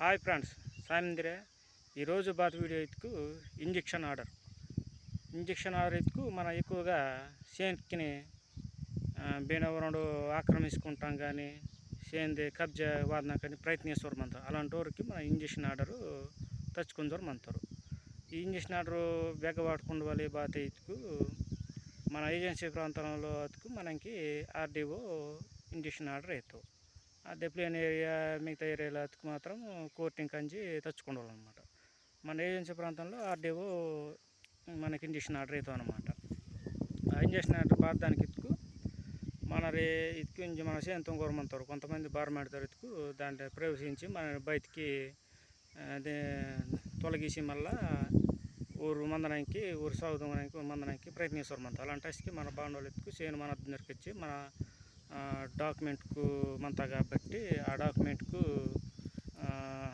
Hi friends సాయంత్రే ఈరోజు బాత వీడియో ఎత్తుకు ఇంజక్షన్ ఆర్డర్. ఇంజెక్షన్ ఆర్డర్ ఎత్తుకు మనం ఎక్కువగా సేన్కిని బీనవరండు ఆక్రమించుకుంటాం కానీ సేంది కబ్జా వాదన కానీ ప్రయత్నిస్తారు అలాంటి వరకు మన ఇంజెక్షన్ ఆర్డరు తెచ్చుకుందరు మనతారు. ఈ ఇంజెక్షన్ ఆర్డరు బెగ్గ వాడుకుండా వాళ్ళ బాత ఎత్తుకు మన ఏజెన్సీ ప్రాంతంలో అతుకు మనకి ఆర్డీఓ ఇంజెక్షన్ ఆర్డర్ అవుతావు అదే ప్లేన్ ఏరియా మిగతా ఏరియాలో మాత్రం కోర్టింగ్ కంచి తెచ్చుకోవాలి అనమాట మన ఏజెన్సీ ప్రాంతంలో ఆర్డీఓ మనకి ఇంజక్షన్ ఆర్డర్ అవుతాం అనమాట ఆ ఇంజక్షన్ ఆర్డర్ బాధ దానికి ఇతుకు మన రే ఇతుకు మన సేంతం కోరమంటారు కొంతమంది బార్ మాడతారు ఇతుకు దాంట్లో ప్రవేశించి మన బయటికి అదే తొలగేసి మళ్ళా ఊరు మందనానికి ఊరు సాగుదనానికి మందనానికి ప్రయత్నిస్తారు మన అలాంటి మన బాండోళ్ళు ఎత్తుకు సేను మన దగ్గరికి వచ్చి మన డాక్యుమెంట్కు మంతా కాబట్టి ఆ డాక్యుమెంట్కు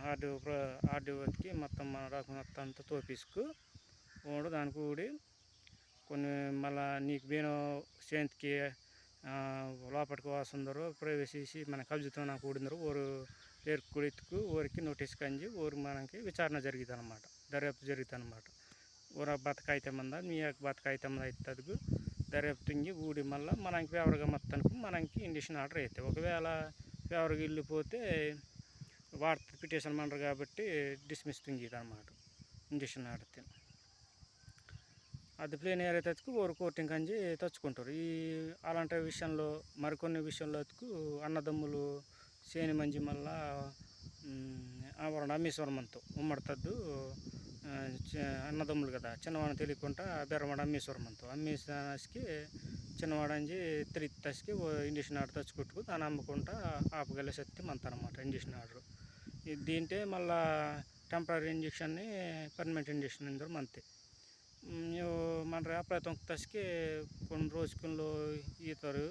ఆర్డీఓ ఆర్డీఓకి మొత్తం మన డాక్యుమెంట్ మొత్తం అంతా తోపిసుకు ఓడు దానికి కూడి కొన్ని మళ్ళా నీకు బీనో చేతికి లోపలికి వాసుందరు ప్రవేశించి మన కబ్జతో నాకు కూడిందరు ఊరు పేరు కుడితుకు ఊరికి నోటీస్ కంజి ఊరు మనకి విచారణ జరుగుతుంది అనమాట దర్యాప్తు జరుగుతుంది అనమాట ఊర బతకైతే మంద మీ యొక్క బతకైతే మంద అవుతుంది దర్యాప్తుంగి ఊడి మళ్ళీ మనకి ఫేవర్గా మొత్తానికి మనకి ఇండిషన్ ఆర్డర్ అవుతాయి ఒకవేళ ఫేవర్గా వెళ్ళిపోతే వార్త పిటిషన్ మండరు కాబట్టి డిస్మిస్ తుంగిది అనమాట ఇండిషన్ ఆడితే అది ప్లేన్ ఏరియా తెచ్చుకు ఓరు కోటింగ్ కంచి తెచ్చుకుంటారు. ఈ అలాంటి విషయంలో మరికొన్ని విషయంలో అతుకు అన్నదమ్ములు సేని మంచి మళ్ళా ఉమ్మడి ఉమ్మడతద్దు అన్నదమ్ములు కదా చిన్నవాడిని తెలియకుండా బెరవాడ అమ్మేశ్వరం అంతా అమ్మేసానికి చిన్నవాడంజి తిరిగి తసికి ఇంజక్షన్ ఆర్డర్ తెచ్చుకుంటూ దాన్ని అమ్మకుండా ఆపగల శక్తి మంత అనమాట ఇంజక్షన్ ఆర్డర్. దీంటే మళ్ళా టెంపరీ ఇంజక్షన్ని పర్మనెంట్ ఇంజక్షన్ ఇందరు మంతే మన రేపల తసికి కొన్ని రోజుకుల్లో ఈతారు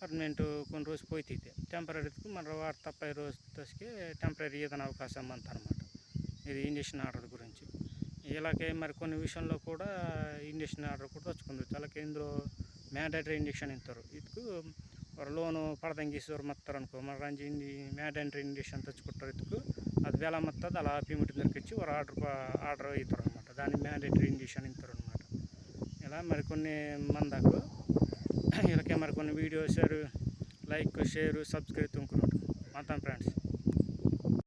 పర్మనెంట్ కొన్ని రోజు పోయితే టెంపరీకి మన వారు తప్పై రోజు తసికి టెంపరీ ఏదైనా అవకాశం అంత అనమాట ఇది ఇంజక్షన్ ఆర్డర్ గురించి. ఇలాగే మరి కొన్ని విషయంలో కూడా ఇంజక్షన్ ఆర్డర్ కూడా తెచ్చుకుంది. అలాగే ఇందులో మ్యాండేటరీ ఇంజక్షన్ ఇస్తారు. ఇదికు వారు లోను పడదంగిస్తారు మత్తారు అనుకో మరి రంజి మ్యాండేటరీ ఇంజక్షన్ తెచ్చుకుంటారు ఇదికు అది వేల మొత్తది అలా పేమెంట్ దొరికిచ్చి వారు ఆర్డర్ ఆర్డర్ అవుతారు అనమాట దాన్ని మ్యాండేటరీ ఇంజక్షన్ ఇస్తారు అనమాట ఇలా మరికొన్ని మందాకు ఇలాగే మరికొన్ని వీడియోస్ లైక్ షేర్ సబ్స్క్రైబ్ తుంకున్నట్టు మొత్తం ఫ్రెండ్స్.